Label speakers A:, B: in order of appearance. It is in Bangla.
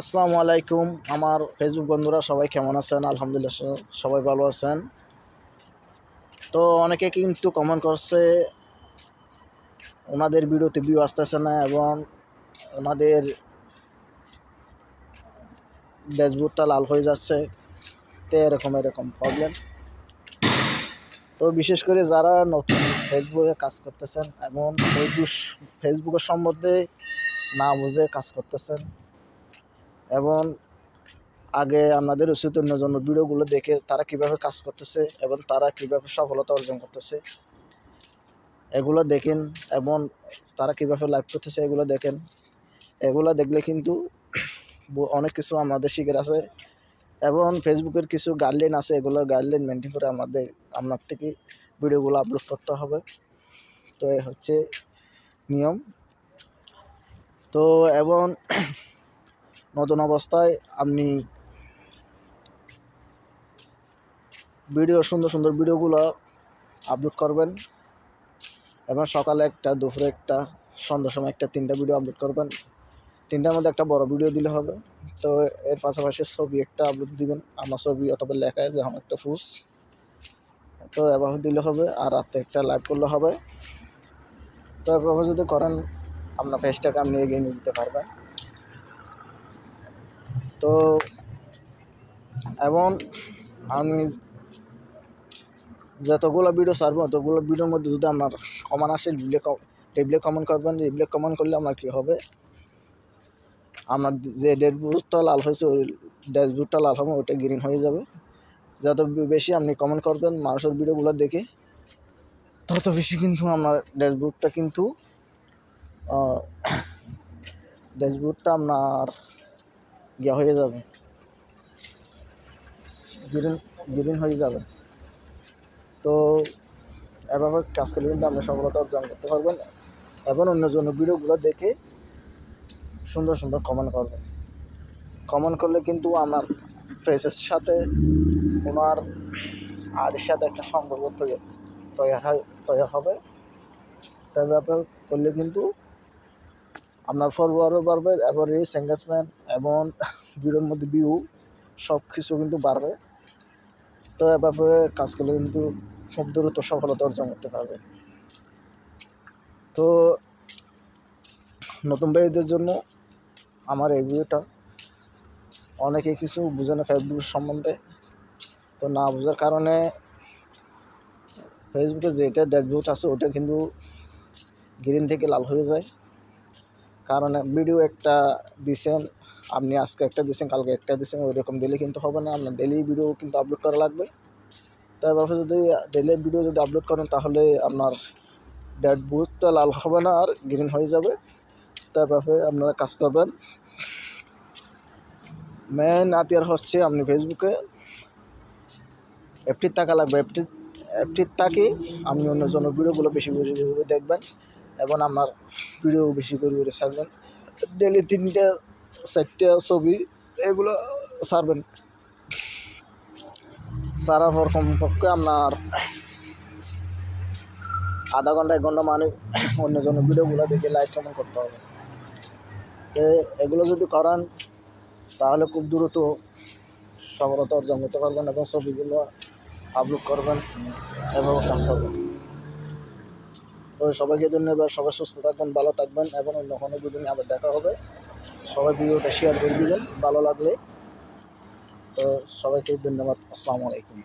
A: আসসালামু আলাইকুম। আমার ফেসবুক বন্ধুরা সবাই কেমন আছেন? আলহামদুলিল্লাহ সবাই ভালো আছেন। তো অনেকে কিন্তু কমেন্ট করছে, ওনাদের ভিডিওতে ভিউ আসতেছে না এবং ওনাদের ড্যাশবোর্ডটা লাল হয়ে যাচ্ছে। তো এরকম এরকম প্রবলেম তো বিশেষ করে যারা নতুন ফেসবুকে কাজ করতেছেন এবং ফেসবুক ফেসবুকের সম্বন্ধে না বুঝে কাজ করতেছেন এবং আগে আপনাদের উচিতনের জন্য ভিডিওগুলো দেখে তারা কীভাবে কাজ করতেছে এবং তারা কীভাবে সফলতা অর্জন করতেছে। এগুলো দেখেন এবং তারা কীভাবে লাইভ করতেছে এগুলো দেখেন। এগুলো দেখলে কিন্তু অনেক কিছু আমাদের শিখের আছে এবং ফেসবুকের কিছু গাইডলাইন আছে, এগুলো গাইডলাইন মেনটেন করে আমাদের, আপনার থেকে ভিডিওগুলো আপলোড করতে হবে। তো হচ্ছে নিয়ম। তো এবং নতুন অবস্থায় আপনি ভিডিও, সুন্দর সুন্দর ভিডিওগুলো আপলোড করবেন। এবং সকালে একটা, দুপুরে একটা, সন্ধ্যার সময় একটা, তিনটা ভিডিও আপলোড করবেন। তিনটার মধ্যে একটা বড় ভিডিও দিলে হবে। তো এর পাশাপাশি ছবি একটা আপলোড দিবেন। আমার ছবি অথবা লেখায় যে আমার একটা ফুস তো এভাবে দিলে হবে আর রাতে একটা লাইভ করলে হবে। তো এভাবে যদি করেন, আপনার পেজটাকে আপনি এগিয়ে নিয়ে যেতে পারবেন। তো এবং আমি যতগুলো ভিডিও ছাড়বো, ততগুলো ভিডিওর মধ্যে যদি আমার কমান আসে রিপ্লে রিপ্লে কমেন্ট করবেন রিপ্লে কমেন্ট করলে আমার কী হবে? আমার যে ডেডবুটটা লাল হয়েছে, ওই ড্যাশবোর্ডটা লাল হবে ওইটা গ্রিন হয়ে যাবে। যত বেশি আপনি কমেন্ট করবেন মানুষের ভিডিওগুলো দেখে, তত বেশি কিন্তু আমার ড্যাশবোর্ডটা কিন্তু ড্যাশবোর্ডটা আপনার ইয়া হয়ে যাবে। গ্রিন গ্রিন হয়ে যাবে। তো এভাবে কাজ করলে কিন্তু আপনি সফলতা অর্জন করতে পারবেন এবং অন্যজনের ভিডিওগুলো দেখে সুন্দর সুন্দর কমেন্ট করবেন। কমেন্ট করলে কিন্তু আমার ফেসের সাথে ওনার আর সাথে একটা সম্পর্ক তৈরি তৈরি হয় তৈরি হবে। তবে আপনার করলে কিন্তু আপনার ফরওয়ার্ডও বাড়বে রিচ এঙ্গেজমেন্ট এবং ভিডিওর মধ্যে ভিউ সব কিছু কিন্তু বাড়বে। তো এভাবে কাজ করলে কিন্তু খুব দ্রুত সফলতা অর্জন করতে পারবে তো নতুন ভাইদের জন্য আমার এই ভিডিওটা। অনেকে কিছু বুঝে না ফেসবুক সম্বন্ধে। তো না বোঝার কারণে ফেসবুকে যেটা ড্যাশবোর্ড আছে, ওটা কিন্তু গ্রিন থেকে লাল হয়ে যায়। কারণ ভিডিও একটা দিছেন, আপনি আজকে একটা দিছেন, কালকে একটা দিছেন ওই রকম দিলে কিন্তু হবে না। আপনার ডেলি ভিডিও কিন্তু আপলোড করা লাগবে। তাই এভাবে যদি ডেলি ভিডিও যদি আপলোড করেন, তাহলে আপনার ড্যাশবোর্ডটা লাল হবে না আর গ্রিন হয়ে যাবে। তাই এভাবে আপনারা কাজ করবেন। মেন আতিয়ার হচ্ছে আপনি ফেসবুকে এফটির টাকা লাগবে। এফটি এফটির তাকে আপনি অন্যজনের ভিডিওগুলো বেশি বেশি দেখবেন। এবং আমার ভিডিও বেশি করে করে ছাড়বেন। ডেলি তিনটা, চারটা ছবি, এগুলো ছাড়বেন। ছাড়ার পর কমপক্ষে আপনার আধা ঘণ্টা, এক ঘণ্টা মানে অন্যজনের ভিডিওগুলো দেখে লাইক কমেন্ট করতে হবে। এগুলো যদি করেন, তাহলে খুব দ্রুত সফলতা অর্জন করতে পারবেন এবং ছবিগুলো আপলোড করবেন এবং কাজ হবে তো সবাইকে ধন্যবাদ, সবাই সুস্থ থাকবেন, ভালো থাকবেন এবং অন্য কোনো দুদিন আবার দেখা হবে। সবাই ভিডিওটা শেয়ার করে দিবেন, ভালো লাগলে। তো সবাইকে ধন্যবাদ, আসসালামু আলাইকুম।